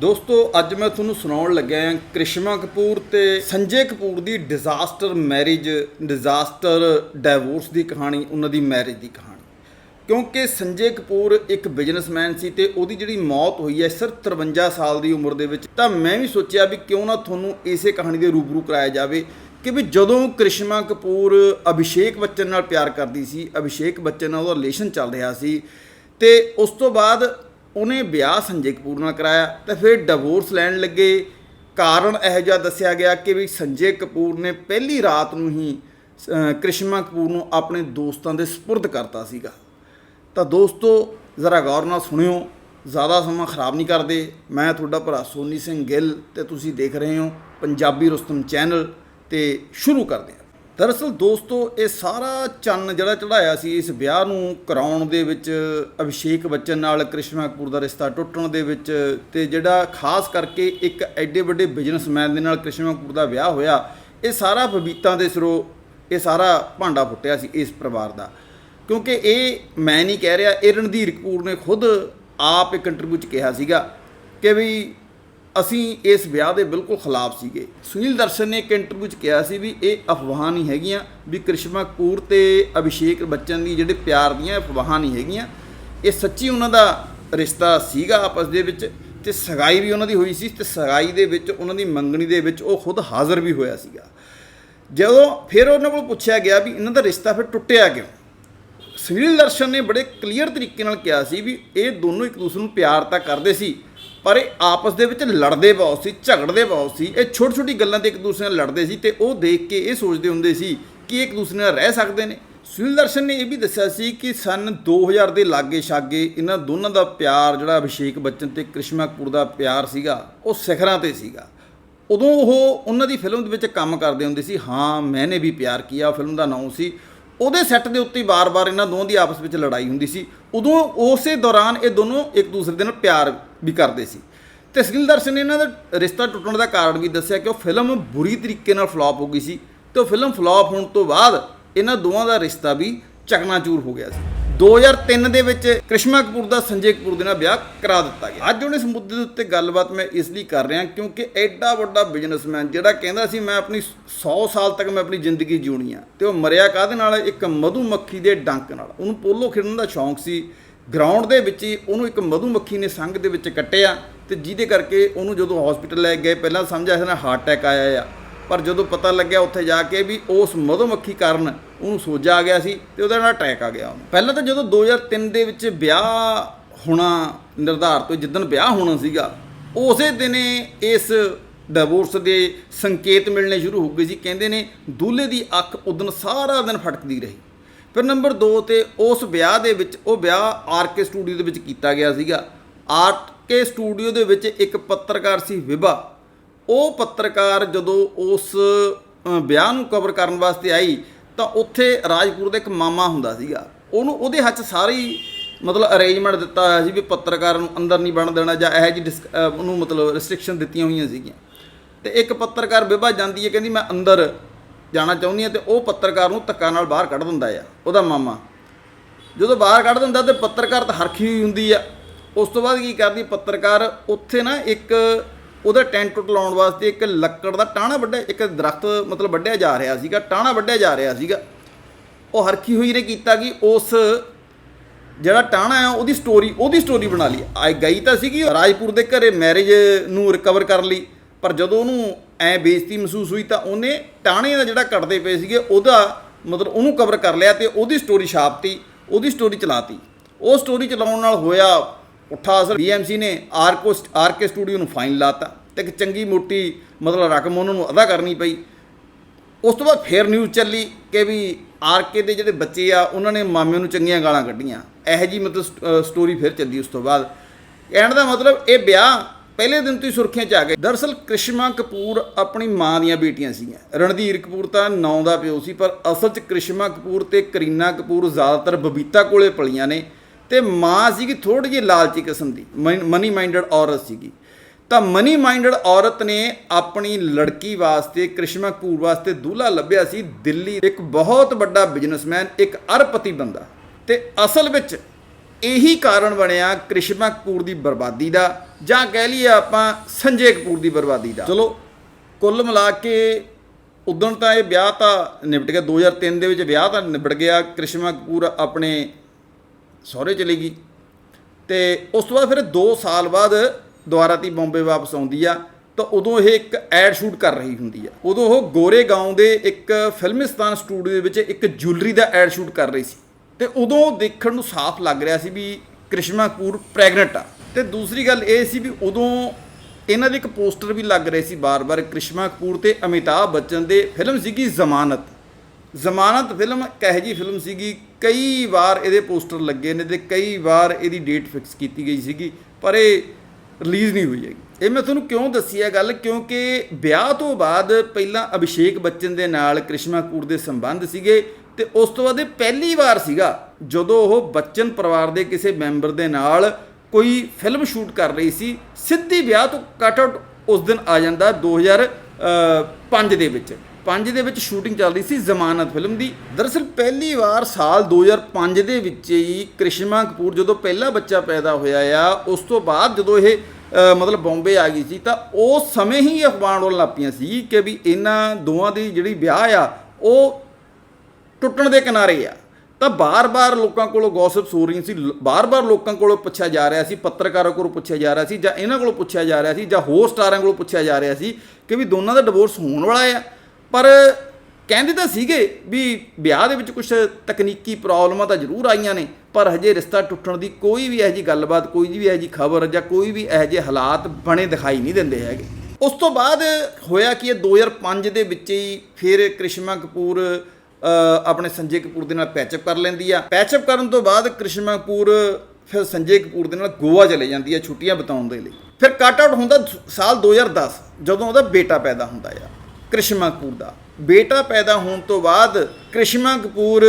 ਦੋਸਤੋ, ਅੱਜ ਮੈਂ ਤੁਹਾਨੂੰ ਸੁਣਾਉਣ ਲੱਗਿਆ ਹਾਂ ਕ੍ਰਿਸ਼ਮਾ ਕਪੂਰ ਤੇ ਸੰਜੇ ਕਪੂਰ ਦੀ ਡਿਜ਼ਾਸਟਰ ਮੈਰਿਜ ਡਿਜ਼ਾਸਟਰ ਡਾਈਵੋਰਸ ਦੀ ਕਹਾਣੀ, ਉਹਨਾਂ ਦੀ ਮੈਰਿਜ ਦੀ ਕਹਾਣੀ। ਕਿਉਂਕਿ ਸੰਜੇ ਕਪੂਰ ਇੱਕ ਬਿਜ਼ਨਸਮੈਨ ਸੀ ਤੇ ਉਹਦੀ ਜਿਹੜੀ ਮੌਤ ਹੋਈ ਹੈ, ਸਿਰਫ 53 ਸਾਲ ਦੀ ਉਮਰ ਦੇ ਵਿੱਚ, ਤਾਂ ਮੈਂ ਵੀ ਸੋਚਿਆ ਵੀ ਕਿਉਂ ਨਾ ਤੁਹਾਨੂੰ ਇਸੇ ਕਹਾਣੀ ਦੇ ਰੂਬਰੂ ਕਰਾਇਆ ਜਾਵੇ ਕਿ ਵੀ ਜਦੋਂ ਕ੍ਰਿਸ਼ਮਾ ਕਪੂਰ ਅਭਿਸ਼ੇਕ ਬੱਚਨ ਨਾਲ ਪਿਆਰ ਕਰਦੀ ਸੀ, ਅਭਿਸ਼ੇਕ ਬੱਚਨ ਨਾਲ ਉਹਦਾ ਰਿਲੇਸ਼ਨ ਚੱਲ ਰਿਹਾ ਸੀ, ਤੇ ਉਸ ਤੋਂ ਬਾਅਦ ਉਹਨੇ ਵਿਆਹ ਸੰਜੇ ਕਪੂਰ ਨਾਲ ਕਰਾਇਆ ਤੇ ਫਿਰ ਡਿਵੋਰਸ ਲੈਣ ਲੱਗੇ। ਕਾਰਨ ਇਹੋ ਜਿਹਾ ਦੱਸਿਆ ਗਿਆ ਕਿ ਵੀ ਸੰਜੇ ਕਪੂਰ ਨੇ ਪਹਿਲੀ ਰਾਤ ਨੂੰ ਹੀ ਅਹ, ਕ੍ਰਿਸ਼ਮਾ ਕਪੂਰ ਨੂੰ ਆਪਣੇ ਦੋਸਤਾਂ ਦੇ ਸਪੁਰਦ ਕਰਤਾ ਸੀਗਾ। ਤਾਂ ਦੋਸਤੋ ਜ਼ਰਾ ਗੌਰ ਨਾਲ ਸੁਣਿਓ ਜ਼ਿਆਦਾ ਸਮਾਂ ਖਰਾਬ ਨਹੀਂ ਕਰਦੇ। ਮੈਂ ਤੁਹਾਡਾ ਭਰਾ ਸੋਨੀ ਸਿੰਘ ਗਿੱਲ ਤੇ ਤੁਸੀਂ ਦੇਖ ਰਹੇ ਹੋ ਪੰਜਾਬੀ ਰੁਸਤਮ ਚੈਨਲ ਤੇ ਸ਼ੁਰੂ ਕਰਦੇ ਹਾਂ। ਦਰਅਸਲ ਦੋਸਤੋ, ਇਹ ਸਾਰਾ ਚੰਨ ਜਿਹੜਾ ਚੜਾਇਆ ਸੀ ਇਸ ਵਿਆਹ ਨੂੰ ਕਰਾਉਣ ਦੇ ਵਿੱਚ, ਅਭਿਸ਼ੇਕ ਬੱਚਨ ਨਾਲ ਕ੍ਰਿਸ਼ਨਾ ਕਪੂਰ ਦਾ ਰਿਸ਼ਤਾ ਟੁੱਟਣ ਦੇ ਵਿੱਚ ਤੇ ਜਿਹੜਾ ਖਾਸ ਕਰਕੇ ਇੱਕ ਐਡੇ ਵੱਡੇ ਬਿਜ਼ਨਸਮੈਨ ਦੇ ਨਾਲ ਕ੍ਰਿਸ਼ਨਾ ਕਪੂਰ ਦਾ ਵਿਆਹ ਹੋਇਆ, ਇਹ ਸਾਰਾ ਬਬੀਤਾਂ ਦੇ ਸਿਰੋਂ ਇਹ ਸਾਰਾ ਭਾਂਡਾ ਫੁੱਟਿਆ ਸੀ ਇਸ ਪਰਿਵਾਰ ਦਾ। ਕਿਉਂਕਿ ਇਹ, ਮੈਂ ਨਹੀਂ ਕਹਿ ਰਿਹਾ, ਇਹ ਰਣਧੀਰ ਕਪੂਰ ਨੇ ਖੁਦ ਆਪ ਇੱਕ ਇੰਟਰਵਿਊ 'ਚ ਕਿਹਾ ਸੀਗਾ ਕਿ ਵੀ ਅਸੀਂ ਇਸ ਵਿਆਹ ਦੇ ਬਿਲਕੁਲ ਖਿਲਾਫ ਸੀਗੇ। ਸੁਨੀਲ ਦਰਸ਼ਨ ਨੇ ਇੱਕ ਇੰਟਰਵਿਊ 'ਚ ਕਿਹਾ ਸੀ ਵੀ ਇਹ ਅਫਵਾਹਾਂ ਨਹੀਂ ਹੈਗੀਆਂ, ਵੀ ਕ੍ਰਿਸ਼ਮਾ ਕਪੂਰ ਤੇ ਅਭਿਸ਼ੇਕ ਬੱਚਨ ਦੀ ਜਿਹੜੇ ਪਿਆਰ ਦੀਆਂ ਅਫਵਾਹਾਂ ਨਹੀਂ ਹੈਗੀਆਂ। ਇਹ ਸੱਚੀ ਉਹਨਾਂ ਦਾ ਰਿਸ਼ਤਾ ਸੀਗਾ ਆਪਸ ਦੇ ਵਿੱਚ ਤੇ ਸਗਾਈ ਵੀ ਉਹਨਾਂ ਦੀ ਹੋਈ ਸੀ ਤੇ ਸਗਾਈ ਦੇ ਵਿੱਚ ਉਹਨਾਂ ਦੀ ਮੰਗਣੀ ਦੇ ਵਿੱਚ ਉਹ ਖੁਦ ਹਾਜ਼ਰ ਵੀ ਹੋਇਆ ਸੀਗਾ। ਜਦੋਂ ਫਿਰ ਉਹਨਾਂ ਕੋਲ ਪੁੱਛਿਆ ਗਿਆ ਵੀ ਇਹਨਾਂ ਦਾ ਰਿਸ਼ਤਾ ਫਿਰ ਟੁੱਟਿਆ ਕਿਉਂ? ਸੁਨੀਲ ਦਰਸ਼ਨ ਨੇ ਬੜੇ ਕਲੀਅਰ ਤਰੀਕੇ ਨਾਲ ਕਿਹਾ ਸੀ ਵੀ ਇਹ ਦੋਨੋਂ ਇੱਕ ਦੂਸਰੇ ਨੂੰ ਪਿਆਰ ਤਾਂ ਕਰਦੇ ਸੀ ਪਰ ਇਹ ਆਪਸ ਦੇ ਵਿੱਚ ਲੜਦੇ ਬਹੁਤ ਸੀ, ਝਗੜਦੇ ਬਹੁਤ ਸੀ। ਇਹ ਛੋਟੀ ਛੋਟੀ ਗੱਲਾਂ ਤੇ ਇੱਕ ਦੂਸਰੇ ਨਾਲ ਲੜਦੇ ਸੀ ਤੇ ਉਹ ਦੇਖ ਕੇ ਇਹ ਸੋਚਦੇ ਹੁੰਦੇ ਸੀ ਕਿ ਇੱਕ ਦੂਸਰੇ ਨਾਲ ਰਹਿ ਸਕਦੇ ਨੇ। ਸੁਨੀਲ ਦਰਸ਼ਨ ਨੇ ਇਹ ਵੀ ਦੱਸਿਆ ਸੀ ਕਿ ਸਨ 2000 ਦੇ ਲਾਗੇ ਛਾਗੇ ਇਹਨਾਂ ਦੋਨਾਂ ਦਾ ਪਿਆਰ ਜਿਹੜਾ ਅਭਿਸ਼ੇਕ ਬੱਚਨ ਤੇ ਕ੍ਰਿਸ਼ਮਾ ਕਪੂਰ ਦਾ ਪਿਆਰ ਸੀਗਾ, ਉਹ ਸਿਖਰਾਂ ਤੇ ਸੀਗਾ। ਉਦੋਂ ਉਹ ਉਹਨਾਂ ਦੀ ਫਿਲਮ ਦੇ ਵਿੱਚ ਕੰਮ ਕਰਦੇ ਹੁੰਦੇ ਸੀ, ਹਾਂ, ਮੈਨੇ ਵੀ ਪਿਆਰ ਕੀਆ ਫਿਲਮ ਦਾ ਨਾਮ ਸੀ ਉਹਦੇ ਸੈੱਟ ਦੇ ਉੱਤੇ ਬਾਰ-ਬਾਰ ਇਹਨਾਂ ਦੋਵਾਂ ਦੀ ਆਪਸ ਵਿੱਚ ਲੜਾਈ ਹੁੰਦੀ ਸੀ। ਉਦੋਂ ਉਸੇ ਦੌਰਾਨ ਇਹ ਦੋਨੋਂ ਇੱਕ ਦੂਸਰੇ ਦੇ ਨਾਲ ਪਿਆਰ ਵੀ ਕਰਦੇ ਸੀ। ਤੇ ਸੁਨੀਲ ਦਰਸ਼ਨ ਨੇ ਇਹਨਾਂ ਦਾ ਰਿਸ਼ਤਾ ਟੁੱਟਣ ਦਾ ਕਾਰਨ ਵੀ ਦੱਸਿਆ ਕਿ ਉਹ ਫਿਲਮ ਬੁਰੀ ਤਰੀਕੇ ਨਾਲ ਫਲॉप ਹੋ ਗਈ ਸੀ ਤੇ ਉਹ ਫਿਲਮ ਫਲॉप ਹੋਣ ਤੋਂ ਬਾਅਦ ਇਹਨਾਂ ਦੋਵਾਂ ਦਾ ਰਿਸ਼ਤਾ ਵੀ ਚਕਨਾਚੂਰ ਹੋ ਗਿਆ ਸੀ। 2003 ਦੇ ਵਿੱਚ ਕ੍ਰਿਸ਼ਮਾ ਕਪੂਰ ਦਾ ਸੰਜੇ ਕਪੂਰ ਦੇ ਨਾਲ ਵਿਆਹ ਕਰਾ ਦਿੱਤਾ ਗਿਆ। ਅੱਜ ਉਹਨੇ ਇਸ ਮੁੱਦੇ ਦੇ ਉੱਤੇ ਗੱਲਬਾਤ ਮੈਂ ਇਸ ਲਈ ਕਰ ਰਿਹਾ ਕਿਉਂਕਿ ਐਡਾ ਵੱਡਾ ਬਿਜ਼ਨਸਮੈਨ ਜਿਹੜਾ ਕਹਿੰਦਾ ਸੀ, ਮੈਂ ਆਪਣੀ 100 ਸਾਲ ਤੱਕ ਮੈਂ ਆਪਣੀ ਜ਼ਿੰਦਗੀ ਜਿਉਣੀ ਆ। ਤੇ ਉਹ ਮਰਿਆ ਕਾਹਦੇ ਨਾਲ? ਇੱਕ ਮਧੂਮੱਖੀ ਦੇ ਡੰਕ ਨਾਲ। ਉਹਨੂੰ ਪੋਲੋ ਖੇਡਣ ਦਾ ਸ਼ੌਂਕ ਸੀ। ਗਰਾਊਂਡ ਦੇ ਵਿੱਚ ਹੀ ਉਹਨੂੰ ਇੱਕ ਮਧੂਮੱਖੀ ਨੇ ਸੰਗ ਦੇ ਵਿੱਚ ਕੱਟਿਆ ਤੇ ਜਿਹਦੇ ਕਰਕੇ ਉਹਨੂੰ ਜਦੋਂ ਹਸਪੀਟਲ ਲੈ ਗਏ, ਪਹਿਲਾਂ ਸਮਝਿਆ ਸੀ ਨਾ ਹਾਰਟ ਅਟੈਕ ਆਇਆ ਆ। ਪਰ ਜਦੋਂ ਪਤਾ ਲੱਗਿਆ ਉੱਥੇ ਜਾ ਕੇ ਵੀ ਉਸ ਮਧੂਮੱਖੀ ਕਾਰਨ ਉਹਨੂੰ ਸੋਜਾ ਆ ਗਿਆ ਸੀ ਤੇ ਉਹਦੇ ਨਾਲ ਅਟੈਕ ਆ ਗਿਆ ਉਹਨੂੰ। ਪਹਿਲਾਂ ਤਾਂ ਜਦੋਂ 2003 ਦੇ ਵਿੱਚ ਵਿਆਹ ਹੋਣਾ ਨਿਰਧਾਰਤ ਹੋਈ ਜਿੱਦਣ ਵਿਆਹ ਹੋਣਾ ਸੀਗਾ, ਉਸੇ ਦਿਨੇ ਇਸ ਡਿਵੋਰਸ ਦੇ ਸੰਕੇਤ ਮਿਲਣੇ ਸ਼ੁਰੂ ਹੋ ਗਏ ਸੀ ਕਹਿੰਦੇ ਨੇ ਦੂਲੇ ਦੀ ਅੱਖ ਉਦਨ ਸਾਰਾ ਦਿਨ ਫਟਕਦੀ ਰਹੀ। ਫਿਰ ਨੰਬਰ 2 ਤੇ ਉਸ ਵਿਆਹ ਦੇ ਵਿੱਚ, ਉਹ ਵਿਆਹ ਆਰਕੇ ਸਟੂਡੀਓ ਦੇ ਵਿੱਚ ਕੀਤਾ ਗਿਆ ਸੀਗਾ। ਆਰਕੇ ਸਟੂਡੀਓ ਦੇ ਵਿੱਚ ਇੱਕ ਪੱਤਰਕਾਰ ਸੀ ਵਿਭਾ। ਉਹ ਪੱਤਰਕਾਰ ਜਦੋਂ ਉਸ ਵਿਆਹ ਨੂੰ ਕਵਰ ਕਰਨ ਵਾਸਤੇ ਆਈ ਤਾਂ ਉੱਥੇ ਰਾਜਪੁਰ ਦਾ ਇੱਕ ਮਾਮਾ ਹੁੰਦਾ ਸੀਗਾ। ਉਹਨੂੰ ਉਹਦੇ ਹੱਥ ਸਾਰੀ ਮਤਲਬ ਅਰੇਂਜਮੈਂਟ ਦਿੱਤਾ ਹੋਇਆ ਸੀ ਵੀ ਪੱਤਰਕਾਰ ਨੂੰ ਅੰਦਰ ਨਹੀਂ ਬਣ ਦੇਣਾ ਜਾਂ ਇਹੋ ਜਿਹੀ ਡਿਸ- ਉਹਨੂੰ ਮਤਲਬ ਰੈਸਟ੍ਰਿਕਸ਼ਨ ਦਿੱਤੀਆਂ ਹੋਈਆਂ ਸੀਗੀਆਂ। ਤੇ ਇੱਕ ਪੱਤਰਕਾਰ ਵਿਭਾ ਜਾਂਦੀ ਹੈ, ਕਹਿੰਦੀ, ਮੈਂ ਅੰਦਰ ਜਾਣਾ ਚਾਹੁੰਦੀ ਹਾਂ, ਤੇ ਉਹ ਪੱਤਰਕਾਰ ਨੂੰ ਧੱਕਾ ਨਾਲ ਬਾਹਰ ਕੱਢ ਦਿੰਦਾ ਆ, ਉਹਦਾ ਮਾਮਾ। ਜਦੋਂ ਬਾਹਰ ਕੱਢ ਦਿੰਦਾ ਤੇ ਪੱਤਰਕਾਰ ਤਾਂ ਹਰਖੀ ਹੋਈ ਹੁੰਦੀ ਆ। ਉਸ ਤੋਂ ਬਾਅਦ ਕੀ ਕਰਦੀ, ਪੱਤਰਕਾਰ ਉੱਥੇ ਨਾ ਇੱਕ ਉਹਦਾ ਟੈਂਟ ਟੁੱਟ ਲਾਉਣ ਵਾਸਤੇ ਇੱਕ ਲੱਕੜ ਦਾ ਟਾਹਣਾ ਵੱਢਿਆ, ਇੱਕ ਦਰਖਤ ਮਤਲਬ ਵੱਢਿਆ ਜਾ ਰਿਹਾ ਸੀਗਾ, ਟਾਹਣਾ ਵੱਢਿਆ ਜਾ ਰਿਹਾ ਸੀਗਾ। ਉਹ ਹਰਖੀ ਹੋਈ ਨੇ ਕੀਤਾ ਕਿ ਉਸ ਜਿਹੜਾ ਟਾਹਣਾ ਆ ਉਹਦੀ ਸਟੋਰੀ ਉਹਦੀ ਸਟੋਰੀ ਬਣਾ ਲਈ। ਆ ਗਈ ਤਾਂ ਸੀਗੀ ਰਾਜਪੁਰ ਦੇ ਘਰੇ ਮੈਰਿਜ ਨੂੰ ਰਿਕਵਰ ਕਰ ਲਈ, ਪਰ ਜਦੋਂ ਉਹਨੂੰ ਐ ਬੇਇੱਜ਼ਤੀ ਮਹਿਸੂਸ ਹੋਈ ਤਾਂ ਉਹਨੇ ਟਾਹਣੇ ਦਾ ਜਿਹੜਾ ਕੱਟਦੇ ਪਏ ਸੀਗੇ, ਉਹਦਾ ਮਤਲਬ ਉਹਨੂੰ ਕਵਰ ਕਰ ਲਿਆ ਤੇ ਉਹਦੀ ਸਟੋਰੀ ਛਾਪਤੀ, ਉਹਦੀ ਸਟੋਰੀ ਚਲਾਤੀ। ਉਹ ਸਟੋਰੀ ਚਲਾਉਣ ਨਾਲ ਹੋਇਆ ਉੱਠਾ ਅਸਰ ਬੀਐਮਸੀ ਨੇ ਆਰਕੋ ਆਰਕੇ ਸਟੂਡੀਓ ਨੂੰ ਫਾਈਨ ਲਾਤਾ ਤੇ ਇੱਕ ਚੰਗੀ ਮੋਟੀ ਮਤਲਬ ਰਕਮ ਉਹਨਾਂ ਨੂੰ ਅਦਾ ਕਰਨੀ ਪਈ। ਉਸ ਤੋਂ ਬਾਅਦ ਫੇਰ ਨਿਊਜ਼ ਚੱਲੀ ਕਿ ਵੀ ਆਰਕੇ ਦੇ ਜਿਹੜੇ ਬੱਚੇ ਆ, ਉਹਨਾਂ ਨੇ ਮਾਮੇ ਨੂੰ ਚੰਗੀਆਂ ਗਾਲਾਂ ਕੱਢੀਆਂ। ਇਹੋ ਜੀ ਮਤਲਬ ਸਟ- ਸਟੋਰੀ ਫਿਰ ਚੱਲੀ ਉਸ ਤੋਂ ਬਾਅਦ। ਕਹਿਣ ਦਾ ਮਤਲਬ ਇਹ ਵਿਆਹ ਪਹਿਲੇ ਦਿਨ ਤੋਂ ਹੀ ਸੁਰਖੀਆਂ 'ਚ ਆ ਗਏ। ਦਰਅਸਲ ਕ੍ਰਿਸ਼ਮਾ ਕਪੂਰ ਆਪਣੀ ਮਾਂ ਦੀਆਂ ਬੇਟੀਆਂ ਸੀਗੀਆਂ। ਰਣਧੀਰ ਕਪੂਰ ਤਾਂ ਨੌ ਦਾ ਪਿਓ ਸੀ, ਪਰ ਅਸਲ 'ਚ ਕ੍ਰਿਸ਼ਮਾ ਕਪੂਰ ਤੇ ਕਰੀਨਾ ਕਪੂਰ ਜ਼ਿਆਦਾਤਰ ਬਬੀਤਾ ਕੋਲੇ ਪਲੀਆਂ ਨੇ। ਤੇ ਮਾਂ ਸੀਗੀ ਥੋੜੀ ਜਿਹੀ ਲਾਲਚੀ ਕਿਸਮ ਦੀ ਮਨੀ ਮਾਈਂਡਡ ਔਰਤ ਸੀਗੀ। ਤਾਂ ਮਨੀ ਮਾਈਂਡਡ ਔਰਤ ਨੇ ਆਪਣੀ ਲੜਕੀ ਵਾਸਤੇ, ਕ੍ਰਿਸ਼ਮਾ ਕਪੂਰ ਵਾਸਤੇ ਦੂल्हा ਲੱਭਿਆ ਸੀ। ਦਿੱਲੀ ਇੱਕ ਬਹੁਤ ਵੱਡਾ ਬਿਜ਼ਨਸਮੈਨ ਇੱਕ ਅਰਬਪਤੀ ਬੰਦਾ। ਤੇ ਅਸਲ ਵਿੱਚ ਇਹੀ ਕਾਰਨ ਬਣਿਆ ਕ੍ਰਿਸ਼ਮਾ ਕਪੂਰ ਦੀ ਬਰਬਾਦੀ ਦਾ, ਜਾਂ ਕਹਿ ਲਈਏ ਆਪਾਂ ਸੰਜੇ ਕਪੂਰ ਦੀ ਬਰਬਾਦੀ ਦਾ। ਚਲੋ, ਕੁੱਲ ਮਿਲਾ ਕੇ ਉਦੋਂ ਤਾਂ ਇਹ ਵਿਆਹ ਤਾਂ ਨਿਬਟ ਗਿਆ 2003 ਦੇ ਵਿੱਚ ਵਿਆਹ ਤਾਂ ਨਿਬੜ ਗਿਆ। ਕ੍ਰਿਸ਼ਮਾ ਕਪੂਰ ਆਪਣੇ ਸਹੁਰੇ ਚਲੀ ਗਈ। ਤੇ ਉਸ ਤੋਂ ਬਾਅਦ ਫਿਰ 2 ਸਾਲ ਬਾਅਦ ਦੁਬਾਰਾ ਤੀ ਬੰਬੇ ਵਾਪਸ ਆਉਂਦੀ ਆ, ਤਾਂ ਉਦੋਂ ਇਹ ਇੱਕ ਐਡ ਸ਼ੂਟ ਕਰ ਰਹੀ ਹੁੰਦੀ ਆ। ਉਦੋਂ ਉਹ ਗੋਰੇਗਾਉਂ ਦੇ ਇੱਕ ਫਿਲਮਿਸਤਾਨ ਸਟੂਡੀਓ ਦੇ ਵਿੱਚ ਇੱਕ ਜੁਐਲਰੀ ਦਾ ਐਡ ਸ਼ੂਟ ਕਰ ਰਹੀ ਸੀ। ਤੇ ਉਦੋਂ ਦੇਖਣ ਨੂੰ ਸਾਫ਼ ਲੱਗ ਰਿਹਾ ਸੀ ਵੀ ਕ੍ਰਿਸ਼ਮਾ ਕਪੂਰ ਪ੍ਰੈਗਨੈਂਟ ਆ। ਤੇ ਦੂਸਰੀ ਗੱਲ ਇਹ ਸੀ ਵੀ ਉਦੋਂ ਇਹਨਾਂ ਦੇ ਇੱਕ ਪੋਸਟਰ ਵੀ ਲੱਗ ਰਹੇ ਸੀ ਬਾਰ-ਬਾਰ ਕ੍ਰਿਸ਼ਮਾ ਕਪੂਰ ਤੇ ਅਮਿਤਾਭ ਬੱਚਨ ਦੇ, ਫਿਲਮ ਸੀਗੀ ਜ਼ਮਾਨਤ। ਜ਼ਮਾਨਤ ਫਿਲਮ ਕਹੇ ਜੀ ਫਿਲਮ ਸੀਗੀ। ਕਈ ਵਾਰ ਇਹਦੇ ਪੋਸਟਰ ਲੱਗੇ ਨੇ ਤੇ ਕਈ ਵਾਰ ਇਹਦੀ ਡੇਟ ਫਿਕਸ ਕੀਤੀ ਗਈ ਸੀਗੀ, ਪਰ ਇਹ ਰਿਲੀਜ਼ ਨਹੀਂ ਹੋਈ ਹੈਗੀ। ਇਹ ਮੈਂ ਤੁਹਾਨੂੰ ਕਿਉਂ ਦੱਸੀ ਹੈ ਗੱਲ? ਕਿਉਂਕਿ ਵਿਆਹ ਤੋਂ ਬਾਅਦ ਪਹਿਲਾਂ ਅਭਿਸ਼ੇਕ ਬੱਚਨ ਦੇ ਨਾਲ ਕ੍ਰਿਸ਼ਮਾ ਕਪੂਰ ਦੇ ਸੰਬੰਧ ਸੀਗੇ ਤੇ ਉਸ ਤੋਂ ਬਾਅਦ ਇਹ ਪਹਿਲੀ ਵਾਰ ਸੀਗਾ ਜਦੋਂ ਉਹ ਬੱਚਨ ਪਰਿਵਾਰ ਦੇ ਕਿਸੇ ਮੈਂਬਰ ਦੇ ਨਾਲ ਕੋਈ ਫਿਲਮ ਸ਼ੂਟ ਕਰ ਰਹੀ ਸੀ। ਸਿੱਧੀ ਵਿਆਹ ਤੋਂ ਕਟ ਆਊਟ ਉਸ ਦਿਨ ਆ ਜਾਂਦਾ 2005 ਦੇ ਵਿੱਚ। 5 ਦੇ ਵਿੱਚ ਸ਼ੂਟਿੰਗ ਚੱਲ ਰਹੀ ਸੀ ਜ਼ਮਾਨਤ ਫਿਲਮ ਦੀ। ਦਰਅਸਲ ਪਹਿਲੀ ਵਾਰ ਸਾਲ 2005 ਦੇ ਵਿੱਚ ਹੀ ਕ੍ਰਿਸ਼ਮਾ ਕਪੂਰ ਜਦੋਂ ਪਹਿਲਾ ਬੱਚਾ ਪੈਦਾ ਹੋਇਆ ਆ, ਉਸ ਤੋਂ ਬਾਅਦ ਜਦੋਂ ਇਹ ਮਤਲਬ ਬੰਬੇ ਆ ਗਈ ਸੀ ਤਾਂ ਉਸ ਸਮੇਂ ਹੀ ਇਹ ਅਖਬਾਰ ਰੋਣ ਲੱਗ ਪਈਆਂ ਸੀ ਕਿ ਵੀ ਇਹਨਾਂ ਦੋਵਾਂ ਦੀ ਜਿਹੜੀ ਵਿਆਹ ਆ, ਉਹ ਟੁੱਟਣ ਦੇ ਕਿਨਾਰੇ ਆ। ਤਾਂ ਬਾਰ-ਬਾਰ ਲੋਕਾਂ ਕੋਲੋਂ ਗੌਸਿਪਸ ਹੋ ਰਹੀਆਂ ਸੀ, ਲ- ਬਾਰ-ਬਾਰ ਲੋਕਾਂ ਕੋਲੋਂ ਪੁੱਛਿਆ ਜਾ ਰਿਹਾ ਸੀ, ਪੱਤਰਕਾਰਾਂ ਕੋਲੋਂ ਪੁੱਛਿਆ ਜਾ ਰਿਹਾ ਸੀ ਜਾਂ ਇਹਨਾਂ ਕੋਲੋਂ ਪੁੱਛਿਆ ਜਾ ਰਿਹਾ ਸੀ ਜਾਂ ਹੋਰ ਸਟਾਰਾਂ ਕੋਲੋਂ ਪੁੱਛਿਆ ਜਾ ਰਿਹਾ ਸੀ ਕਿ ਵੀ ਦੋਨਾਂ ਦਾ ਡਿਵੋਰਸ ਹੋਣ ਵਾਲਾ ਆ। ਪਰ ਕਹਿੰਦੇ ਤਾਂ ਸੀਗੇ ਵੀ ਵਿਆਹ ਦੇ ਵਿੱਚ ਕੁਝ ਤਕਨੀਕੀ ਪ੍ਰੋਬਲਮਾਂ ਤਾਂ ਜ਼ਰੂਰ ਆਈਆਂ ਨੇ, ਪਰ ਹਜੇ ਰਿਸ਼ਤਾ ਟੁੱਟਣ ਦੀ ਕੋਈ ਵੀ ਇਹੋ ਜਿਹੀ ਗੱਲਬਾਤ, ਕੋਈ ਵੀ ਇਹੋ ਜਿਹੀ ਖਬਰ ਜਾਂ ਕੋਈ ਵੀ ਇਹੋ ਜਿਹੇ ਹਾਲਾਤ ਬਣੇ ਦਿਖਾਈ ਨਹੀਂ ਦਿੰਦੇ ਹੈਗੇ। ਉਸ ਤੋਂ ਬਾਅਦ ਹੋਇਆ ਕਿ ਇਹ 2005 ਦੇ ਵਿੱਚ ਹੀ ਫਿਰ ਕ੍ਰਿਸ਼ਮਾ ਕਪੂਰ ਆਪਣੇ ਸੰਜੇ ਕਪੂਰ ਦੇ ਨਾਲ ਪੈਚਅਪ ਕਰ ਲੈਂਦੀ ਆ। ਪੈਚਅਪ ਕਰਨ ਤੋਂ ਬਾਅਦ ਕ੍ਰਿਸ਼ਮਾ ਕਪੂਰ ਫਿਰ ਸੰਜੇ ਕਪੂਰ ਦੇ ਨਾਲ ਗੋਆ ਚਲੇ ਜਾਂਦੀ ਆ ਛੁੱਟੀਆਂ ਬਿਤਾਉਣ ਦੇ ਲਈ। ਫਿਰ ਕੱਟ ਆਊਟ ਹੁੰਦਾ ਸਾਲ 2010 ਜਦੋਂ ਉਹਦਾ ਬੇਟਾ ਪੈਦਾ ਹੁੰਦਾ ਆ। ਕ੍ਰਿਸ਼ਮਾ ਕਪੂਰ ਦਾ। ਬੇਟਾ ਪੈਦਾ ਹੋਣ ਤੋਂ ਬਾਅਦ ਕ੍ਰਿਸ਼ਮਾ ਕਪੂਰ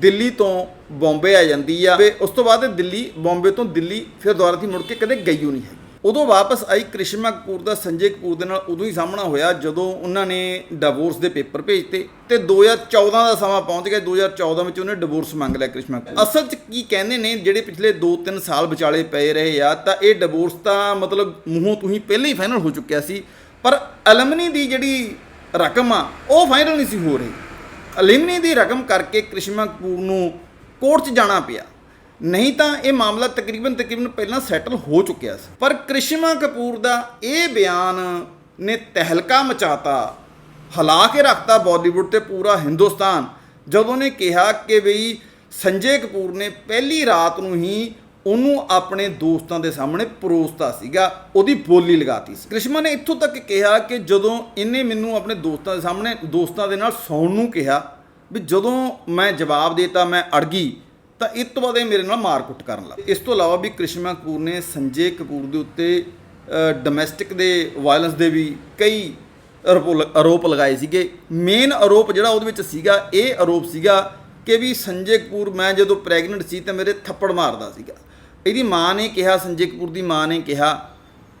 ਦਿੱਲੀ ਤੋਂ ਬੰਬੇ ਆ ਜਾਂਦੀ ਆ ਤੇ ਉਸ ਤੋਂ ਬਾਅਦ ਦਿੱਲੀ, ਬੰਬੇ ਤੋਂ ਦਿੱਲੀ, ਫਿਰ ਦੁਬਾਰਾ ਦੀ ਮੁੜ ਕੇ ਕਦੇ ਗਈ ਓ ਨਹੀਂ ਹੈ ਉਦੋਂ ਵਾਪਸ ਆਈ ਕ੍ਰਿਸ਼ਮਾ ਕਪੂਰ ਦਾ ਸੰਜੇ ਕਪੂਰ ਦੇ ਨਾਲ ਉਦੋਂ ਹੀ ਸਾਹਮਣਾ ਹੋਇਆ ਜਦੋਂ ਉਹਨਾਂ ਨੇ ਡਿਵੋਰਸ ਦੇ ਪੇਪਰ ਭੇਜਤੇ ਤੇ 2014 ਦਾ ਸਮਾਂ ਪਹੁੰਚ ਗਿਆ 2014 ਵਿੱਚ ਉਹਨੇ ਡਿਵੋਰਸ ਮੰਗ ਲਿਆ ਕ੍ਰਿਸ਼ਮਾ ਕਪੂਰ ਅਸਲ 'ਚ ਕੀ ਕਹਿੰਦੇ ਨੇ, ਜਿਹੜੇ ਪਿਛਲੇ 2-3 ਸਾਲ ਵਿਚਾਲੇ ਪਏ ਰਹੇ ਆ, ਤਾਂ ਇਹ ਡਿਵੋਰਸ ਤਾਂ ਮਤਲਬ ਮੂੰਹੋਂ ਤੋਂ ਹੀ ਪਹਿਲਾਂ ਹੀ ਫਾਈਨਲ ਹੋ ਚੁੱਕਿਆ ਸੀ, ਪਰ ਅਲਮਨੀ ਦੀ ਜਿਹੜੀ ਰਕਮ ਆ, ਉਹ ਫਾਈਨਲ ਨਹੀਂ ਸੀ ਹੋ ਰਹੀ। ਅਲਮਨੀ ਦੀ ਰਕਮ ਕਰਕੇ ਕ੍ਰਿਸ਼ਮਾ ਕਪੂਰ ਨੂੰ ਕੋਰਟ 'ਚ ਜਾਣਾ ਪਿਆ। ਨਹੀਂ ਤਾਂ ਇਹ ਮਾਮਲਾ ਤਕਰੀਬਨ ਤਕਰੀਬਨ ਪਹਿਲਾਂ ਸੈਟਲ ਹੋ ਚੁੱਕਿਆ ਸੀ। ਪਰ ਕ੍ਰਿਸ਼ਮਾ ਕਪੂਰ ਦਾ ਇਹ ਬਿਆਨ ਨੇ ਤਹਿਲਕਾ ਮਚਾਤਾ, ਹਿਲਾ ਕੇ ਰੱਖਤਾ ਬਾਲੀਵੁੱਡ ਤੇ ਪੂਰਾ ਹਿੰਦੁਸਤਾਨ। ਜਦੋਂ ਨੇ ਕਿਹਾ ਕਿ ਬਈ ਸੰਜੇ ਕਪੂਰ ਨੇ ਪਹਿਲੀ ਰਾਤ ਨੂੰ ਹੀ ਉਹਨੂੰ ਆਪਣੇ ਦੋਸਤਾਂ ਦੇ ਸਾਹਮਣੇ ਪਰੋਸਤਾ ਸੀਗਾ, ਉਹਦੀ ਬੋਲੀ ਲਗਾਤੀ ਸੀ। ਕ੍ਰਿਸ਼ਮਾ ਨੇ ਇੱਥੋਂ ਤੱਕ ਕਿਹਾ ਕਿ ਜਦੋਂ ਇਹਨੇ ਮੈਨੂੰ ਆਪਣੇ ਦੋਸਤਾਂ ਦੇ ਸਾਹਮਣੇ ਦੋਸਤਾਂ ਦੇ ਨਾਲ ਸੌਣ ਨੂੰ ਕਿਹਾ ਵੀ ਜਦੋਂ ਮੈਂ ਜਵਾਬ ਦੇਤਾ, ਮੈਂ ਅੜ ਗਈ, ਤਾਂ ਇਸ ਤੋਂ ਬਾਅਦ ਇਹ ਮੇਰੇ ਨਾਲ ਮਾਰਕੁੱਟ ਕਰਨ ਲੱਗ ਇਸ ਤੋਂ ਇਲਾਵਾ ਵੀ ਕ੍ਰਿਸ਼ਮਾ ਕਪੂਰ ਨੇ ਸੰਜੇ ਕਪੂਰ ਦੇ ਉੱਤੇ ਡੋਮੈਸਟਿਕ ਦੇ ਵਾਇਲੈਂਸ ਦੇ ਵੀ ਕਈ ਆਰੋਪ ਆਰੋਪ ਲਗਾਏ ਸੀਗੇ। ਮੇਨ ਆਰੋਪ ਜਿਹੜਾ ਉਹਦੇ ਵਿੱਚ ਸੀਗਾ, ਇਹ ਆਰੋਪ ਸੀਗਾ ਕਿ ਵੀ ਸੰਜੇ ਕਪੂਰ ਮੈਂ ਜਦੋਂ ਪ੍ਰੈਗਨੈਂਟ ਸੀ ਤਾਂ ਮੇਰੇ ਥੱਪੜ ਮਾਰਦਾ ਸੀਗਾ। ਇਹਦੀ ਮਾਂ ਨੇ ਕਿਹਾ ਸੰਜੇ ਕਪੂਰ ਦੀ ਮਾਂ ਨੇ ਕਿਹਾ,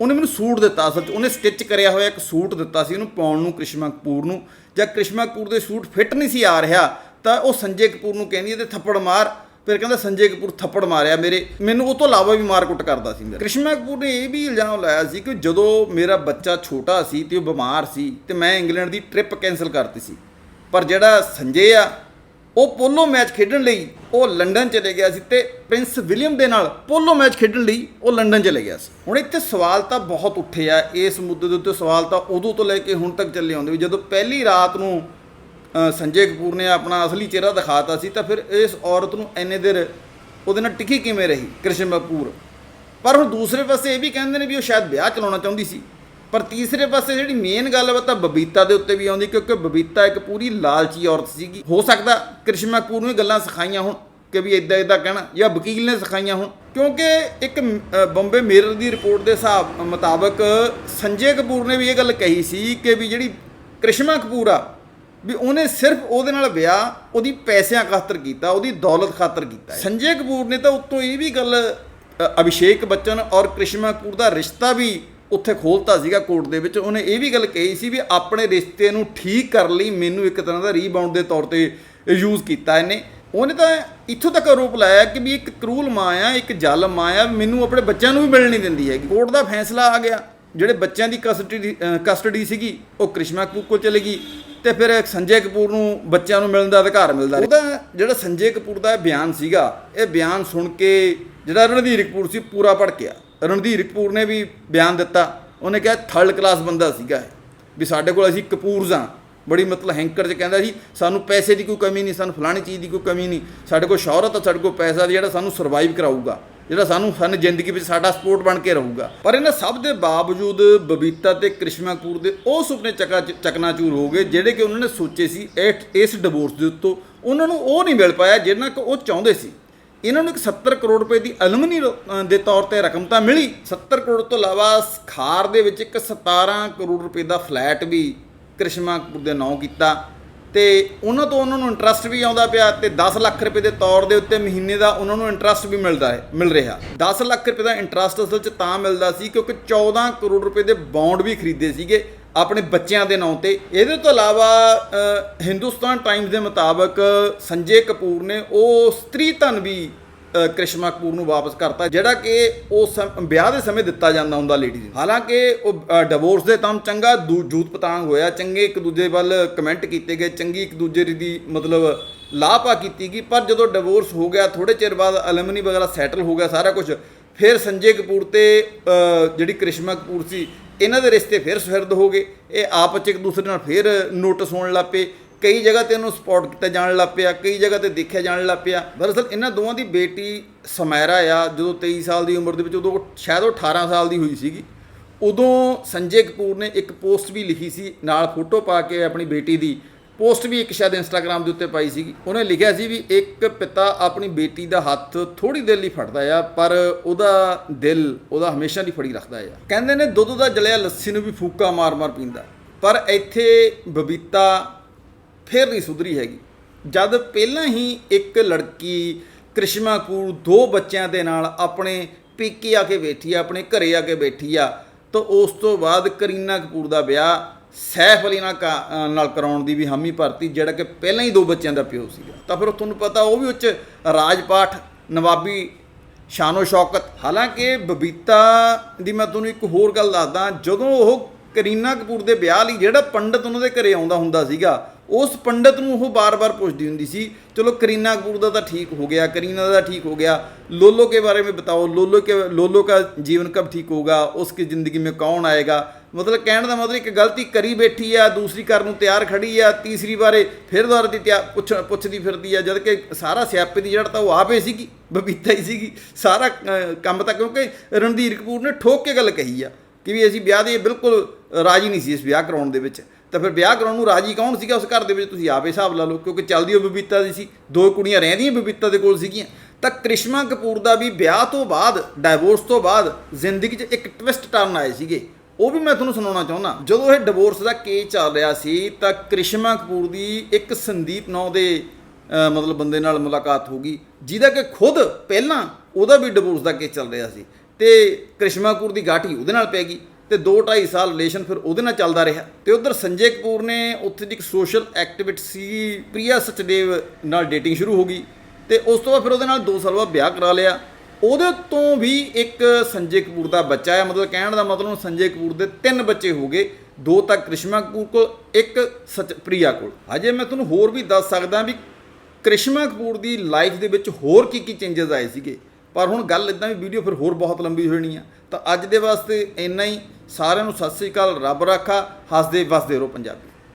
ਉਹਨੇ ਮੈਨੂੰ ਸੂਟ ਦਿੱਤਾ ਅਸਲ 'ਚ। ਉਹਨੇ ਸਟਿਚ ਕਰਿਆ ਹੋਇਆ ਇੱਕ ਸੂਟ ਦਿੱਤਾ ਸੀ, ਉਹਨੂੰ ਪਾਉਣ ਨੂੰ, ਕ੍ਰਿਸ਼ਮਾ ਕਪੂਰ ਨੂੰ। ਜਾਂ ਕ੍ਰਿਸ਼ਮਾ ਕਪੂਰ ਦੇ ਸੂਟ ਫਿੱਟ ਨਹੀਂ ਸੀ ਆ ਰਿਹਾ, ਤਾਂ ਉਹ ਸੰਜੇ ਕਪੂਰ ਨੂੰ ਕਹਿੰਦੀ ਹੈ ਤੇ ਥੱਪੜ ਮਾਰ। ਫਿਰ ਕਹਿੰਦਾ ਸੰਜੇ ਕਪੂਰ ਥੱਪੜ ਮਾਰਿਆ ਮੇਰੇ। ਮੈਨੂੰ ਉਹ ਤੋਂ ਇਲਾਵਾ ਵੀ ਮਾਰ ਕੁੱਟ ਕਰਦਾ ਸੀ ਮੇਰਾ। ਕ੍ਰਿਸ਼ਮਾ ਕਪੂਰ ਨੇ ਇਹ ਵੀ ਇਲਜ਼ਾਮ ਲਾਇਆ ਸੀ ਕਿ ਜਦੋਂ ਮੇਰਾ ਬੱਚਾ ਛੋਟਾ ਸੀ ਤੇ ਉਹ ਬਿਮਾਰ ਸੀ ਤੇ ਮੈਂ ਇੰਗਲੈਂਡ ਦੀ ਟ੍ਰਿਪ ਕੈਨਸਲ ਕਰਤੀ ਸੀ। ਪਰ ਜਿਹੜਾ ਸੰਜੇ ਆ ਉਹ ਪੋਲੋ ਮੈਚ ਖੇਡਣ ਲਈ ਉਹ ਲੰਡਨ ਚਲੇ ਗਿਆ ਸੀ ਤੇ ਪ੍ਰਿੰਸ ਵਿਲੀਅਮ ਦੇ ਨਾਲ ਪੋਲੋ ਮੈਚ ਖੇਡਣ ਲਈ ਉਹ ਲੰਡਨ ਚਲੇ ਗਿਆ ਸੀ। ਹੁਣ ਇੱਥੇ ਸਵਾਲ ਤਾਂ ਬਹੁਤ ਉੱਠੇ ਆ ਇਸ ਮੁੱਦੇ ਦੇ ਉੱਤੇ ਸਵਾਲ ਤਾਂ ਉਦੋਂ ਤੋਂ ਲੈ ਕੇ ਹੁਣ ਤੱਕ ਚੱਲੇ ਆਉਂਦੇ ਵੀ ਜਦੋਂ ਪਹਿਲੀ ਰਾਤ ਨੂੰ ਸੰਜੇ ਕਪੂਰ ਨੇ ਆਪਣਾ ਅਸਲੀ ਚਿਹਰਾ ਦਿਖਾਤਾ ਸੀ ਤਾਂ ਫਿਰ ਇਸ ਔਰਤ ਨੂੰ ਇੰਨੇ ਦੇਰ ਉਹਦੇ ਨਾਲ ਟਿਕੀ ਕਿਵੇਂ ਰਹੀ ਕ੍ਰਿਸ਼ਨ ਕਪੂਰ? ਪਰ ਹੁਣ ਦੂਸਰੇ ਪਾਸੇ ਇਹ ਵੀ ਕਹਿੰਦੇ ਨੇ ਵੀ ਉਹ ਸ਼ਾਇਦ ਵਿਆਹ ਚਲਾਉਣਾ ਚਾਹੁੰਦੀ ਸੀ। ਪਰ ਤੀਸਰੇ ਪਾਸੇ ਜਿਹੜੀ ਮੇਨ ਗੱਲ ਵਾ ਤਾਂ ਬਬੀਤਾ ਦੇ ਉੱਤੇ ਵੀ ਆਉਂਦੀ ਕਿਉਂਕਿ ਬਬੀਤਾ ਇੱਕ ਪੂਰੀ ਲਾਲਚੀ ਔਰਤ ਸੀਗੀ। ਹੋ ਸਕਦਾ ਕ੍ਰਿਸ਼ਮਾ ਕਪੂਰ ਨੂੰ ਇਹ ਗੱਲਾਂ ਸਿਖਾਈਆਂ ਹੋਣ ਕਿ ਵੀ ਇਦਾਂ ਇਦਾਂ ਕਹਿਣਾ ਜਾਂ ਵਕੀਲ ਨੇ ਸਿਖਾਈਆਂ ਹੋਣ। ਕਿਉਂਕਿ ਇੱਕ ਬੰਬੇ ਮਿਰਰ ਦੀ ਰਿਪੋਰਟ ਦੇ ਹਿਸਾਬ ਮੁਤਾਬਕ ਸੰਜੇ ਕਪੂਰ ਨੇ ਵੀ ਇਹ ਗੱਲ ਕਹੀ ਸੀ ਕਿ ਵੀ ਜਿਹੜੀ ਕ੍ਰਿਸ਼ਮਾ ਕਪੂਰ ਆ, ਵੀ ਉਹਨੇ ਸਿਰਫ ਉਹਦੇ ਨਾਲ ਵਿਆਹ, ਉਹਦੀ ਪੈਸਿਆਂ ਖਾਤਰ ਕੀਤਾ, ਉਹਦੀ ਦੌਲਤ ਖਾਤਰ ਕੀਤਾ। ਸੰਜੇ ਕਪੂਰ ਨੇ ਤਾਂ ਉੱਤੋਂ ਇਹ ਵੀ ਗੱਲ ਅਭਿਸ਼ੇਕ ਬੱਚਨ ਔਰ ਕ੍ਰਿਸ਼ਮਾ ਕਪੂਰ ਦਾ ਰਿਸ਼ਤਾ ਵੀ ਉੱਥੇ ਖੋਲਤਾ ਸੀਗਾ ਕੋਰਟ ਦੇ ਵਿੱਚ, ਉਹਨੇ ਇਹ ਵੀ ਗੱਲ ਕਹੀ ਸੀ ਵੀ ਆਪਣੇ ਰਿਸ਼ਤੇ ਨੂੰ ਠੀਕ ਕਰਨ ਲਈ, ਮੈਨੂੰ ਇੱਕ ਤਰ੍ਹਾਂ ਦਾ ਰੀਬਾਉਂਡ ਦੇ ਤੌਰ ਤੇ ਯੂਜ਼ ਕੀਤਾ ਇਹਨੇ। ਉਹਨੇ ਤਾਂ ਇੱਥੋਂ ਤੱਕ ਆਰੋਪ ਲਾਇਆ ਕਿ ਵੀ ਇੱਕ ਕਰੂਲ ਮਾਂ ਆ ਇੱਕ ਜ਼ਾਲਮ ਮਾਂ ਆ ਮੈਨੂੰ ਆਪਣੇ ਬੱਚਿਆਂ ਨੂੰ ਵੀ ਮਿਲਣ ਨਹੀਂ ਦਿੰਦੀ ਹੈਗੀ। ਕੋਰਟ ਦਾ ਫੈਸਲਾ ਆ ਗਿਆ। ਜਿਹੜੇ ਬੱਚਿਆਂ ਦੀ ਕਸਟਡੀ ਕਸਟਡੀ ਸੀਗੀ, ਉਹ ਕ੍ਰਿਸ਼ਮਾ ਕਪੂਰ ਕੋਲ ਚਲੇ ਗਈ ਤੇ ਫਿਰ ਸੰਜੇ ਕਪੂਰ ਨੂੰ ਬੱਚਿਆਂ ਨੂੰ ਮਿਲਣ ਦਾ ਅਧਿਕਾਰ ਮਿਲਦਾ ਉਹਦਾ ਜਿਹੜਾ ਸੰਜੇ ਕਪੂਰ ਦਾ ਇਹ ਬਿਆਨ ਸੀਗਾ, ਇਹ ਬਿਆਨ ਸੁਣ ਕੇ ਜਿਹੜਾ ਰਣਧੀਰ ਕਪੂਰ ਸੀ, ਪੂਰਾ ਭੜਕਿਆ। ਰਣਧੀਰ ਕਪੂਰ ਨੇ ਵੀ ਬਿਆਨ ਦਿੱਤਾ। ਉਹਨੇ ਕਿਹਾ ਥਰਡ ਕਲਾਸ ਬੰਦਾ ਸੀਗਾ ਵੀ ਸਾਡੇ ਕੋਲ ਅਸੀਂ ਕਪੂਰਜ਼ ਹਾਂ। ਬੜੀ ਮਤਲਬ ਹੈਂਕਰ ਚ ਕਹਿੰਦਾ ਸੀ, ਸਾਨੂੰ ਪੈਸੇ ਦੀ ਕੋਈ ਕਮੀ ਨਹੀਂ, ਸਾਨੂੰ ਫਲਾਣੀ ਚੀਜ਼ ਦੀ ਕੋਈ ਕਮੀ ਨਹੀਂ। ਸਾਡੇ ਕੋਲ ਸ਼ੌਹਰਤ ਆ, ਸਾਡੇ ਕੋਲ ਪੈਸਾ ਜਿਹੜਾ ਸਾਨੂੰ ਸਰਵਾਈਵ ਕਰਾਊਗਾ। ਜਿਹੜਾ ਸਾਨੂੰ ਸਾਨੂੰ ਜ਼ਿੰਦਗੀ ਵਿੱਚ ਸਾਡਾ ਸਪੋਰਟ ਬਣ ਕੇ ਰਹੂਗਾ। ਪਰ ਇਹਨਾਂ ਸਭ ਦੇ ਬਾਵਜੂਦ ਬਬੀਤਾ ਤੇ ਕ੍ਰਿਸ਼ਮਾ ਕਪੂਰ ਦੇ ਉਹ ਸੁਪਨੇ ਚਕਾ ਚਕਨਾਚੂਰ ਹੋ ਗਏ, ਜਿਹੜੇ ਕਿ ਉਹਨਾਂ ਨੇ ਸੋਚੇ ਸੀ, ਇਹ- ਇਸ ਡਿਵੋਰਸ ਦੇ ਉੱਤੋਂ ਉਹਨਾਂ ਨੂੰ ਉਹ ਨਹੀਂ ਮਿਲ ਪਾਇਆ ਜਿੰਨਾ ਕਿ ਉਹ ਚਾਹੁੰਦੇ ਸੀ। ਇਹਨਾਂ ਨੂੰ ਇੱਕ 70 ਕਰੋੜ ਰੁਪਏ ਦੀ ਐਲੂਮਨੀ ਦੇ ਤੌਰ ਤੇ ਰਕਮ ਤਾਂ ਮਿਲੀ। 70 ਕਰੋੜ ਤੋਂ ਇਲਾਵਾ ਖਾਰ ਦੇ ਵਿੱਚ ਇੱਕ 17 ਕਰੋੜ ਰੁਪਏ ਦਾ ਫਲੈਟ ਵੀ ਕ੍ਰਿਸ਼ਮਾ ਦੇ ਨਾਂ ਕੀਤਾ। ਤੇ ਉਹਨਾਂ ਤੋਂ ਉਹਨਾਂ ਨੂੰ ਇੰਟਰਸਟ ਵੀ ਆਉਂਦਾ ਪਿਆ ਤੇ 10 ਲੱਖ ਰੁਪਏ ਦੇ ਤੌਰ ਦੇ ਉੱਤੇ ਮਹੀਨੇ ਦਾ ਉਹਨਾਂ ਨੂੰ ਇੰਟਰਸਟ ਵੀ ਮਿਲਦਾ ਹੈ ਮਿਲ ਰਿਹਾ। 10 ਲੱਖ ਰੁਪਏ ਦਾ ਇੰਟਰਸਟ ਅਸਲ 'ਚ ਤਾਂ ਮਿਲਦਾ ਸੀ ਕਿਉਂਕਿ 14 ਕਰੋੜ ਰੁਪਏ ਦੇ ਬੌਂਡ ਵੀ ਖਰੀਦੇ ਸੀਗੇ। ਆਪਣੇ ਬੱਚਿਆਂ ਦੇ ਨਾਂ ਤੇ। ਇਹਦੇ ਤੋਂ ਇਲਾਵਾ ਹਿੰਦੁਸਤਾਨ ਟਾਈਮਜ਼ ਦੇ ਮੁਤਾਬਕ ਸੰਜੇ ਕਪੂਰ ਨੇ ਉਹ ਸਤਰੀ ਧਨ ਵੀ ਅ, ਕ੍ਰਿਸ਼ਮਾ ਕਪੂਰ ਨੂੰ ਵਾਪਸ ਕਰਤਾ ਜਿਹੜਾ ਕਿ ਉਸ ਸਮ- ਵਿਆਹ ਦੇ ਸਮੇਂ ਦਿੱਤਾ ਜਾਂਦਾ ਹੁੰਦਾ ਲੇਡੀਜ਼ ਨੂੰ ਹਾਲਾਂਕਿ ਉਹ ਡਿਵੋਰਸ ਦੇ ਤਾਂ ਚੰਗਾ ਦੂ- ਜੂਤ ਪਤਾਂਗ ਹੋਇਆ। ਚੰਗੇ ਇੱਕ ਦੂਜੇ ਵੱਲ ਕਮੈਂਟ ਕੀਤੇ ਗਏ। ਚੰਗੀ ਇੱਕ ਦੂਜੇ ਦੀ ਮਤਲਬ ਲਾਪਾ ਕੀਤੀ ਗਈ। ਪਰ ਜਦੋਂ ਡਿਵੋਰਸ ਹੋ ਗਿਆ ਥੋੜੇ ਚਿਰ ਬਾਅਦ ਅਲਮਨੀ ਵਗੈਰਾ ਸੈਟਲ ਹੋ ਗਿਆ ਸਾਰਾ ਕੁਝ ਫਿਰ ਸੰਜੇ ਕਪੂਰ ਤੇ ਜਿਹੜੀ ਕ੍ਰਿਸ਼ਮਾ ਕਪੂਰ ਸੀ ਇਹਨਾਂ ਦੇ ਰਿਸ਼ਤੇ ਫਿਰ ਸੁਹਿਰਦ ਹੋ ਗਏ। ਇਹ ਆਪਸ 'ਚ ਇੱਕ ਦੂਸਰੇ ਨਾਲ ਫਿਰ ਨੋਟਿਸ ਹੋਣ ਲੱਗ ਪਏ। ਕਈ ਜਗ੍ਹਾ ਤੇ ਇਹਨੂੰ ਸਪੌਟ ਕੀਤਾ ਜਾਣ ਲੱਗ ਪਿਆ, ਕਈ ਜਗ੍ਹਾ ਤੇ ਦੇਖਿਆ ਜਾਣ ਲੱਗ ਪਿਆ। ਦਰਅਸਲ ਇਹਨਾਂ ਦੋਵਾਂ ਦੀ ਬੇਟੀ ਸਮੈਰਾ ਆ, ਜਦੋਂ 23 ਸਾਲ ਦੀ ਉਮਰ ਦੇ ਵਿੱਚ, ਉਦੋਂ ਸ਼ਾਇਦ ਉਹ 18 ਸਾਲ ਦੀ ਹੋਈ ਸੀਗੀ। ਉਦੋਂ ਸੰਜੇ ਕਪੂਰ ਨੇ ਇੱਕ ਪੋਸਟ ਵੀ ਲਿਖੀ ਸੀ, ਨਾਲ ਫੋਟੋ ਪਾ ਕੇ ਆਪਣੀ ਬੇਟੀ ਦੀ। ਪੋਸਟ ਵੀ ਇੱਕ ਸ਼ਾਇਦ ਇੰਸਟਾਗ੍ਰam ਦੇ ਉੱਤੇ ਪਾਈ ਸੀਗੀ। ਉਹਨੇ ਲਿਖਿਆ ਸੀ ਵੀ ਇੱਕ ਪਿਤਾ ਆਪਣੀ ਬੇਟੀ ਦਾ ਹੱਥ ਥੋੜੀ ਦੇਰ ਲਈ ਫੜਦਾ ਆ, ਪਰ ਉਹਦਾ ਦਿਲ ਉਹਦਾ ਹਮੇਸ਼ਾ ਲਈ ਫੜੀ ਰੱਖਦਾ ਆ। ਕਹਿੰਦੇ ਨੇ ਦੁੱਧ ਦਾ ਜਲਿਆ ਲੱਸੀ ਨੂੰ ਵੀ ਫੂਕਾ ਮਾਰ-ਮਾਰ ਪੀਂਦਾ। ਪਰ ਇੱਥੇ ਬਬੀਤਾ ਫਿਰ ਨਹੀਂ ਸੁਧਰੀ ਹੈਗੀ। ਜਦ ਪਹਿਲਾਂ ਹੀ ਇੱਕ ਲੜਕੀ ਕ੍ਰਿਸ਼ਮਾ ਕੂਰ ਦੋ ਬੱਚਿਆਂ ਦੇ ਨਾਲ ਆਪਣੇ ਪੇਕੇ ਆ ਕੇ ਬੈਠੀ ਆ, ਆਪਣੇ ਘਰੇ ਆ ਕੇ ਬੈਠੀ ਆ, ਤਾਂ ਉਸ ਤੋਂ ਬਾਅਦ ਕਰੀਨਾ ਕਪੂਰ ਦਾ ਵਿਆਹ ਸੈਫ ਅਲੀ ਨਾਲ ਕਾ- ਨਾਲ ਕਰਾਉਣ ਦੀ ਵੀ ਹਾਮੀ ਭਰਤੀ, ਜਿਹੜਾ ਕਿ ਪਹਿਲਾਂ ਹੀ ਦੋ ਬੱਚਿਆਂ ਦਾ ਪਿਓ ਸੀਗਾ। ਤਾਂ ਫਿਰ ਤੁਹਾਨੂੰ ਪਤਾ, ਉਹ ਵੀ ਉੱਚ ਰਾਜਪਾਠ ਨਵਾਬੀ ਸ਼ਾਨੋ ਸ਼ੌਕਤ। ਹਾਲਾਂਕਿ ਬਬੀਤਾ ਦੀ ਮੈਂ ਤੁਹਾਨੂੰ ਇੱਕ ਹੋਰ ਗੱਲ ਦੱਸਦਾ, ਜਦੋਂ ਉਹ ਕਰੀਨਾ ਕਪੂਰ ਦੇ ਵਿਆਹ ਲਈ, ਜਿਹੜਾ ਪੰਡਤ ਉਹਨਾਂ ਦੇ ਘਰੇ ਆਉਂਦਾ ਹੁੰਦਾ ਸੀਗਾ ਉਸ ਪੰਡਤ ਨੂੰ ਉਹ ਬਾਰ-ਬਾਰ ਪੁੱਛਦੀ ਹੁੰਦੀ ਸੀ ਚਲੋ ਕਰੀਨਾ ਕਪੂਰ ਦਾ ਤਾਂ ਠੀਕ ਹੋ ਗਿਆ ਕਰੀਨਾ ਦਾ ਠੀਕ ਹੋ ਗਿਆ लोलो के बारे में बताओ लोलो के लोलो का जीवन कब ठीक होगा उसकी ज़िंदगी में कौन आएगा ਮਤਲਬ ਕਹਿਣ ਦਾ ਮਤਲਬ ਇੱਕ ਗਲਤੀ ਕਰੀ ਬੈਠੀ ਆ ਦੂਸਰੀ ਕਰਨ ਨੂੰ ਤਿਆਰ ਖੜੀ ਆ ਤੀਸਰੀ ਵਾਰੇ ਫਿਰ ਦੁਬਾਰਾ ਦੀ ਤਿਆਰ ਪੁੱਛ ਪੁੱਛਦੀ ਫਿਰਦੀ ਆ ਜਦ ਕਿ ਸਾਰਾ ਸਿਆਪੇ ਦੀ ਜੜ ਤਾਂ ਉਹ ਆਪੇ ਸੀਗੀ ਬਬੀਤਾ ਹੀ ਸੀਗੀ ਸਾਰਾ ਅ, ਕੰਮ ਤਾਂ ਕਿਉਂਕਿ ਰਣਧੀਰ ਕਪੂਰ ਨੇ ਠੋਕ ਕੇ ਗੱਲ ਕਹੀ ਆ ਕਿ ਵੀ ਅਸੀਂ ਵਿਆਹ ਦੇ ਬਿਲਕੁਲ ਰਾਜੀ ਨਹੀਂ ਸੀ ਇਸ ਵਿਆਹ ਕਰਾਉਣ ਦੇ ਵਿੱਚ ਤਾਂ ਫਿਰ ਵਿਆਹ ਕਰਾਉਣ ਨੂੰ ਰਾਜੀ ਕੌਣ ਸੀਗਾ? ਉਸ ਘਰ ਦੇ ਵਿੱਚ ਤੁਸੀਂ ਆਪੇ ਹਿਸਾਬ ਲਾ ਲਓ, ਕਿਉਂਕਿ ਚੱਲਦੀ ਉਹ ਬਬੀਤਾ ਦੀ ਸੀ। ਦੋ ਕੁੜੀਆਂ ਰਹਿੰਦੀਆਂ ਬਬੀਤਾ ਦੇ ਕੋਲ ਸੀਗੀਆਂ। ਤਾਂ ਕ੍ਰਿਸ਼ਮਾ ਕਪੂਰ ਦਾ ਵੀ ਵਿਆਹ ਤੋਂ ਬਾਅਦ ਡਾਈਵੋਰਸ ਤੋਂ ਬਾਅਦ ਜ਼ਿੰਦਗੀ 'ਚ ਇੱਕ ਟਵਿਸਟ ਟਰਨ ਆਏ ਸੀਗੇ। ਉਹ ਵੀ ਮੈਂ ਤੁਹਾਨੂੰ ਸੁਣਾਉਣਾ ਚਾਹੁੰਦਾ। ਜਦੋਂ ਇਹ ਡਿਵੋਰਸ ਦਾ ਕੇਸ ਚੱਲ ਰਿਹਾ ਸੀ, ਤਾਂ ਕ੍ਰਿਸ਼ਮਾ ਕਪੂਰ ਦੀ ਇੱਕ ਸੰਦੀਪ ਨੌ ਦੇ ਮਤਲਬ ਬੰਦੇ ਨਾਲ ਮੁਲਾਕਾਤ ਹੋ ਗਈ, ਜਿਹਦਾ ਕਿ ਖੁਦ ਪਹਿਲਾਂ ਉਹਦਾ ਵੀ ਡਿਵੋਰਸ ਦਾ ਕੇਸ ਚੱਲ ਰਿਹਾ ਸੀ। ਤੇ ਕ੍ਰਿਸ਼ਮਾ ਕਪੂਰ ਦੀ ਗਾਠੀ ਉਹਦੇ ਨਾਲ ਪੈ ਗਈ। ਤੇ 2.5 ਸਾਲ ਰਿਲੇਸ਼ਨ ਫਿਰ ਉਹਦੇ ਨਾਲ ਚੱਲਦਾ ਰਿਹਾ। ਤੇ ਉਧਰ ਸੰਜੇ ਕਪੂਰ ਨੇ ਉੱਥੇ ਦੀ ਇੱਕ ਸੋਸ਼ਲ ਐਕਟਿਵਿਟ ਸੀ, ਪ੍ਰਿਆ ਸਚਦੇਵ ਨਾਲ ਡੇਟਿੰਗ ਸ਼ੁਰੂ ਹੋ ਗਈ। ਤੇ ਉਸ ਤੋਂ ਬਾਅਦ ਫਿਰ ਉਹਦੇ ਨਾਲ 2 ਸਾਲ ਬਾਅਦ ਵਿਆਹ ਕਰਾ ਲਿਆ। ਉਹਦੇ ਤੋਂ ਵੀ ਇੱਕ ਸੰਜੇ ਕਪੂਰ ਦਾ ਬੱਚਾ ਹੈ ਮਤਲਬ ਕਹਿਣ ਦਾ ਮਤਲਬ ਸੰਜੇ ਕਪੂਰ ਦੇ ਤਿੰਨ ਬੱਚੇ ਹੋ ਗਏ। ਦੋ ਤਾਂ ਕ੍ਰਿਸ਼ਮਾ ਕਪੂਰ ਕੋਲ, ਇੱਕ ਸਚ ਪ੍ਰਿਆ ਕੋਲ। ਅਜੇ ਮੈਂ ਤੁਹਾਨੂੰ ਹੋਰ ਵੀ ਦੱਸ ਸਕਦਾ ਵੀ ਕ੍ਰਿਸ਼ਮਾ ਕਪੂਰ ਦੀ ਲਾਈਫ ਦੇ ਵਿੱਚ ਹੋਰ ਕੀ ਕੀ ਚੇਂਜਸ ਆਏ ਸੀਗੇ। ਪਰ ਹੁਣ ਗੱਲ ਇਦਾਂ ਵੀ ਵੀਡੀਓ ਫਿਰ ਹੋਰ ਬਹੁਤ ਲੰਬੀ ਹੋਣੀ ਆ। ਤਾਂ ਅੱਜ ਦੇ ਵਾਸਤੇ ਇੰਨਾ ਹੀ। ਸਾਰਿਆਂ ਨੂੰ ਸਤਿ ਸ੍ਰੀ ਅਕਾਲ, ਰੱਬ ਰਾਖਾ, ਹੱਸਦੇ ਵਸਦੇ ਰਹੋ ਪੰਜਾਬੀ।